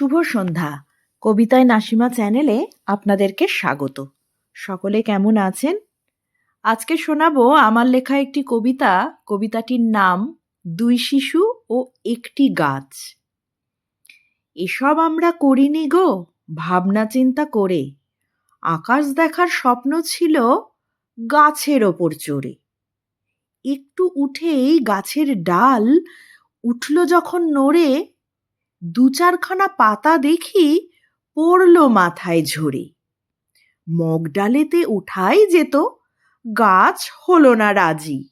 শুভ সন্ধ্যা। কবিতায় নাসিমা চ্যানেলে আপনাদেরকে স্বাগত। সকলে কেমন আছেন? আজকে শোনাবো আমার লেখা একটি কবিতা। কবিতাটির নাম দুই শিশু ও একটি গাছ। এসব আমরা করিনি গো ভাবনা চিন্তা করে। আকাশ দেখার স্বপ্ন ছিল গাছের ওপর চড়ে। একটু উঠেই গাছের ডাল উঠল যখন নড়ে দু চারখানা পাতা দেখি পড়ল মাথায় ঝরে মগডালেতে উঠাই যেত গাছ হলো না রাজি।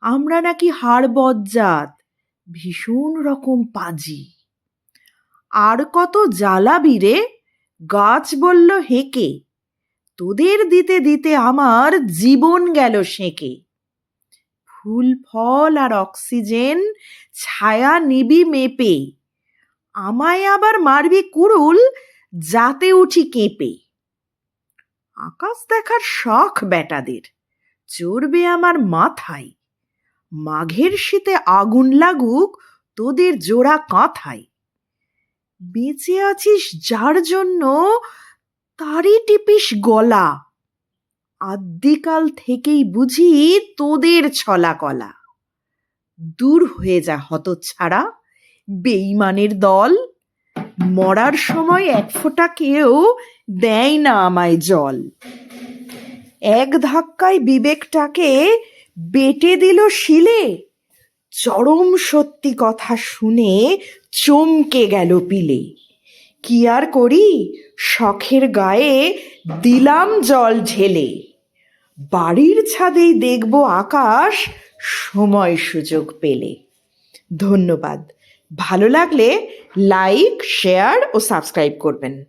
আমরা নাকি হাড় বজ্জাত, ভীষণ রকম পাজি। আর কত জ্বালাবি রে, গাছ বলল হেঁকে। তোদের দিতে দিতে আমার জীবন গেল সেঁকে। ফুল, ফল আর অক্সিজেন ছায়া নিবি মেপে। আমায় আবার মারবি কুড়ুল, যাতে উঠি কেঁপে। আকাশ দেখার শখ বেটাদের, চড়বে আমার মাথায়। মাঘের শীতে আগুন লাগুক তোদের জোড়া কাঁথায়। বেঁচে আছিস যার জন্য তারই টিপিস গলা। আদ্যিকাল থেকেই বুঝি তোদের ছলা কলা দূর হয়ে যা হতচ্ছাড়া। বেইমানের দল? মরার সময় এক ফোঁটা কেউ দেয় না আমায় জল। এক ধাক্কায় বিবেকটাকে বেটে দিল শিলে। চরম সত্যি কথা শুনে চমকে গেল পিলে। কি আর করি? শখের গায়ে দিলাম জল ঢেলে। বাড়ির ছাদেই দেখব আকাশ সময় সুযোগ পেলে। ধন্যবাদ। ভালো লাগলে লাইক শেয়ার ও সাবস্ক্রাইব করবেন।